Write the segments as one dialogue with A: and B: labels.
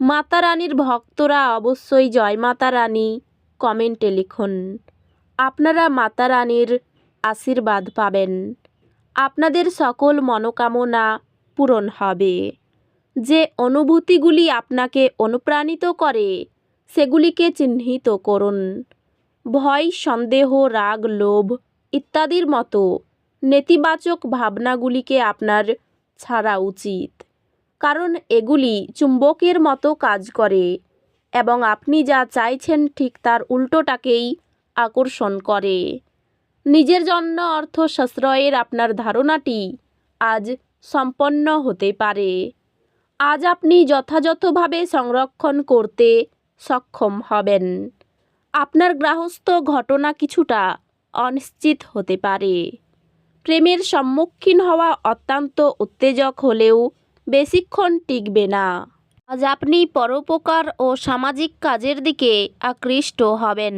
A: মাতা রানীর ভক্তরা অবশ্যই জয় মাতা রানী কমেন্টে লিখুন। আপনারা মাতা রানীর আশীর্বাদ পাবেন। আপনাদের সকল মনোকামনা পূরণ হবে। যে অনুভূতিগুলি আপনাকে অনুপ্রাণিত করে, সেগুলিকে চিহ্নিত করুন। ভয়, সন্দেহ, রাগ, লোভ ইত্যাদির মতো নেতিবাচক ভাবনাগুলিকে আপনার ছাড়া উচিত। কারণ এগুলি চুম্বকের মতো কাজ করে এবং আপনি যা চাইছেন ঠিক তার উল্টোটাকেই আকর্ষণ করে। নিজের জন্য অর্থ সাশ্রয়ের আপনার ধারণাটি আজ সম্পন্ন হতে পারে। আজ আপনি যথাযথভাবে সংরক্ষণ করতে সক্ষম হবেন। আপনার গ্রাহস্থ ঘটনা কিছুটা অনিশ্চিত হতে পারে। প্রেমের সম্মুখীন হওয়া অত্যন্ত উত্তেজক হলেও বেশিক্ষণ টিকবে না। আজ আপনি পরোপকার ও সামাজিক কাজের দিকে আকৃষ্ট হবেন।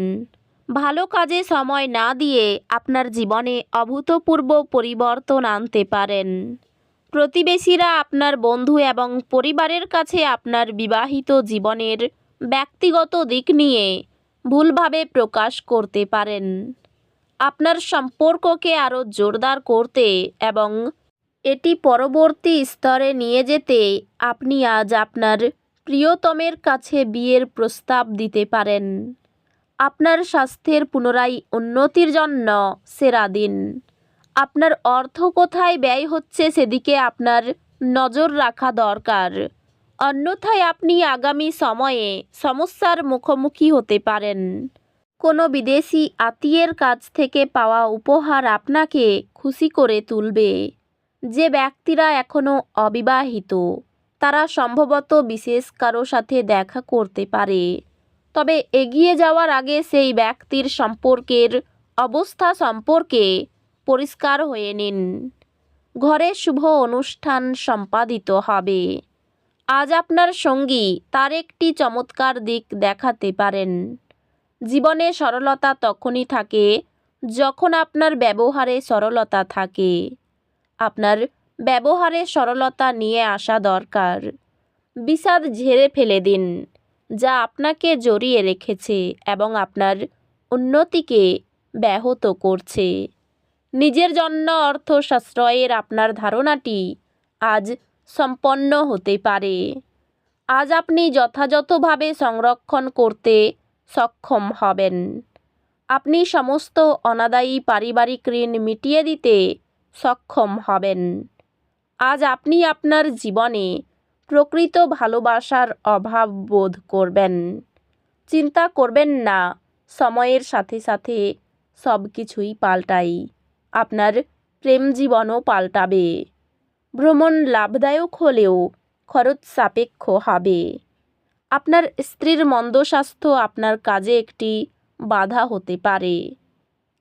A: ভালো কাজে সময় না দিয়ে আপনার জীবনে অভূতপূর্ব পরিবর্তন আনতে পারেন। প্রতিবেশীরা আপনার বন্ধু এবং পরিবারের কাছে আপনার বিবাহিত জীবনের ব্যক্তিগত দিক নিয়ে ভুলভাবে প্রকাশ করতে পারেন। আপনার সম্পর্ককে আরও জোরদার করতে এবং এটি পরবর্তী স্তরে নিয়ে যেতে আপনি আজ আপনার প্রিয়তমের কাছে বিয়ের প্রস্তাব দিতে পারেন। আপনার স্বাস্থ্যের পুনরায় উন্নতির জন্য সেরা দিন। আপনার অর্থ কোথায় ব্যয় হচ্ছে সেদিকে আপনার নজর রাখা দরকার। অন্যথায় আপনি আগামী সময়ে সমস্যার মুখোমুখি হতে পারেন। কোনো বিদেশি আত্মীয়ের কাছ থেকে পাওয়া উপহার আপনাকে খুশি করে তুলবে। যে ব্যক্তিরা এখনও অবিবাহিত, তারা সম্ভবত বিশেষ কারও সাথে দেখা করতে পারে। তবে এগিয়ে যাওয়ার আগে সেই ব্যক্তির সম্পর্কের অবস্থা সম্পর্কে পরিষ্কার হয়ে নিন। ঘরে শুভ অনুষ্ঠান সম্পাদিত হবে। আজ আপনার সঙ্গী তার একটি চমৎকার দিক দেখাতে পারেন। জীবনে সরলতা তখনই থাকে যখন আপনার ব্যবহারে সরলতা থাকে। আপনার ব্যবহারে সরলতা নিয়ে আসা দরকার। বিষাদ ঝেড়ে ফেলে দিন, যা আপনাকে জড়িয়ে রেখেছে এবং আপনার উন্নতিকে ব্যাহত করছে। নিজের জন্য অর্থ সাশ্রয়ের আপনার ধারণাটি আজ সম্পন্ন হতে পারে। আজ আপনি যথাযথভাবে সংরক্ষণ করতে সক্ষম হবেন। আপনি সমস্ত অনাদায়ী পারিবারিক ঋণ মিটিয়ে দিতে সক্ষম হবেন। আজ আপনি আপনার জীবনে প্রকৃত ভালোবাসার অভাব বোধ করবেন। চিন্তা করবেন না, সময়ের সাথে সাথে সব কিছুই পাল্টাই। আপনার প্রেম জীবনও পাল্টাবে। ভ্রমণ লাভদায়ক হলেও খরচ সাপেক্ষ হবে। আপনার স্ত্রীর মন্দ স্বাস্থ্য আপনার কাজে একটি বাধা হতে পারে।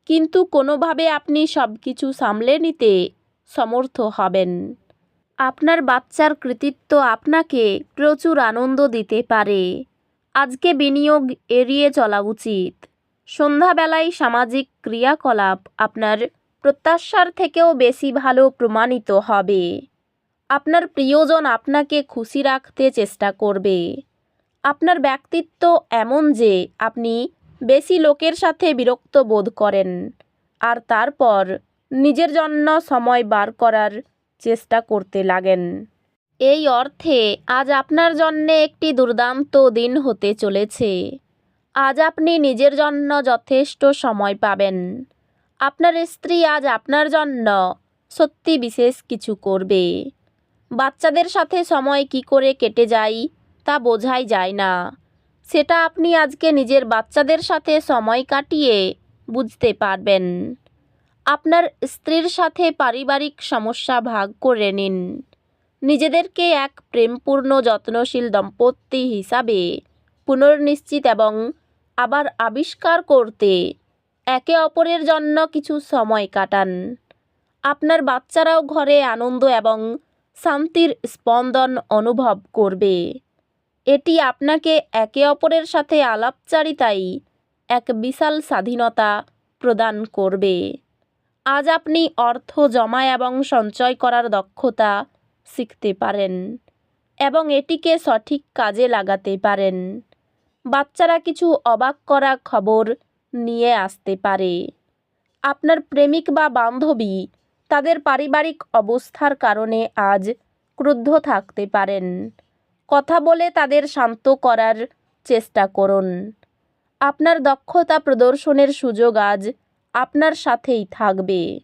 A: কিন্তু কোনোভাবে আপনি সব কিছু সামলে নিতে সমর্থ হবেন। আপনার বাচ্চার কৃতিত্ব আপনাকে প্রচুর আনন্দ দিতে পারে। আজকে বিনিয়োগ এড়িয়ে চলা উচিত। সন্ধ্যাবেলায় সামাজিক ক্রিয়াকলাপ আপনার প্রত্যাশার থেকেও বেশি ভালো প্রমাণিত হবে। আপনার প্রিয়জন আপনাকে খুশি রাখতে চেষ্টা করবে। আপনার ব্যক্তিত্ব এমন যে আপনি বেশি লোকের সাথে বিরক্ত বোধ করেন। আর তারপর নিজের জন্য সময় বার করার চেষ্টা করতে লাগেন। এই অর্থে আজ আপনার জন্যে একটি দুর্দান্ত দিন হতে চলেছে। আজ আপনি নিজের জন্য যথেষ্ট সময় পাবেন। আপনার স্ত্রী আজ আপনার জন্য সত্যি বিশেষ কিছু করবে। বাচ্চাদের সাথে সময় কি করে কেটে যায় তা বোঝাই যায় না। সেটা আপনি আজকে নিজের বাচ্চাদের সাথে সময় কাটিয়ে বুঝতে পারবেন। আপনার স্ত্রীর সাথে পারিবারিক সমস্যা ভাগ করে নিন। নিজেদেরকে এক প্রেমপূর্ণ, যত্নশীল দম্পতি হিসাবে পুনর্নিশ্চিত এবং আবার আবিষ্কার করতে একে অপরের জন্য কিছু সময় কাটান। আপনার বাচ্চারাও ঘরে আনন্দ এবং শান্তির স্পন্দন অনুভব করবে। এটি আপনাকে একে অপরের সাথে আলাপচারিতায় এক বিশাল স্বাধীনতা প্রদান করবে। আজ আপনি অর্থ জমা এবং সঞ্চয় করার দক্ষতা শিখতে পারেন এবং এটিকে সঠিক কাজে লাগাতে পারেন। বাচ্চারা কিছু অবাক করা খবর নিয়ে আসতে পারে। আপনার প্রেমিক বা বান্ধবী তাদের পারিবারিক অবস্থার কারণে আজ ক্রুদ্ধ থাকতে পারেন। কথা বলে তাদের শান্ত করার চেষ্টা করুন। আপনার দক্ষতা প্রদর্শনের সুযোগ আজ আপনার সাথেই থাকবে।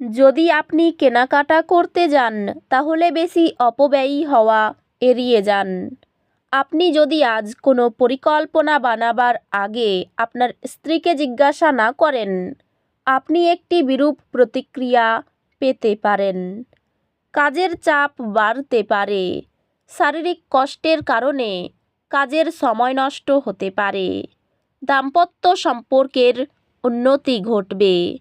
A: যদি আপনি কেনাকাটা করতে যান, তাহলে বেশি অপব্যয়ী হওয়া এড়িয়ে যান। আপনি যদি আজ কোনো পরিকল্পনা বানাবার আগে আপনার স্ত্রীকে জিজ্ঞাসা না করেন, আপনি একটি বিরূপ প্রতিক্রিয়া পেতে পারেন। কাজের চাপ বাড়তে পারে। শারীরিক কষ্টের কারণে কাজের সময় নষ্ট হতে পারে। দাম্পত্য সম্পর্কের উন্নতি ঘটবে।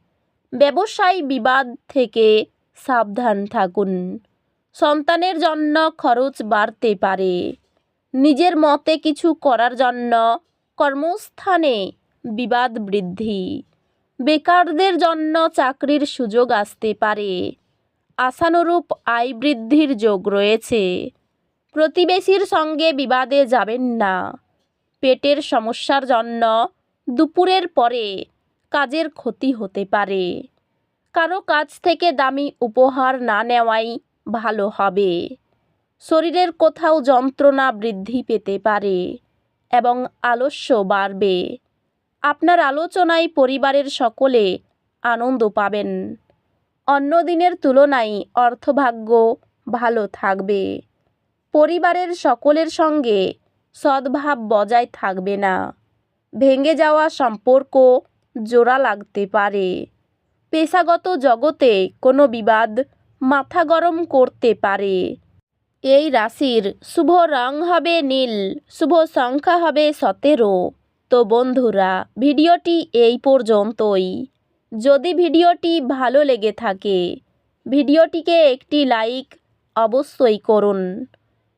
A: ব্যবসায় বিবাদ থেকে সাবধান থাকুন। সন্তানের জন্য খরচ বাড়তে পারে। নিজের মতে কিছু করার জন্য কর্মস্থানে বিবাদ বৃদ্ধি। বেকারদের জন্য চাকরির সুযোগ আসতে পারে। আশানুরূপ আয় বৃদ্ধির যোগ রয়েছে। প্রতিবেশীর সঙ্গে বিবাদে যাবেন না। পেটের সমস্যার জন্য দুপুরের পরে কাজের ক্ষতি হতে পারে। কারও কাছ থেকে দামি উপহার না নেওয়াই ভালো হবে। শরীরের কোথাও যন্ত্রণা বৃদ্ধি পেতে পারে এবং আলস্য বাড়বে। আপনার আলোচনায় পরিবারের সকলে আনন্দ পাবেন। অন্য দিনের তুলনায় অর্থভাগ্য ভালো থাকবে। পরিবারের সকলের সঙ্গে সদ্ভাব বজায় থাকবে না। ভেঙে যাওয়া সম্পর্ক জোড়া লাগতে পারে। পেশাগত জগতে কোনো বিবাদ মাথা গরম করতে পারে। এই রাশির শুভ রং হবে নীল, শুভ সংখ্যা হবে সতেরো। তো বন্ধুরা, ভিডিওটি এই পর্যন্তই। যদি ভিডিওটি ভালো লেগে থাকে, ভিডিওটিকে একটি লাইক অবশ্যই করুন।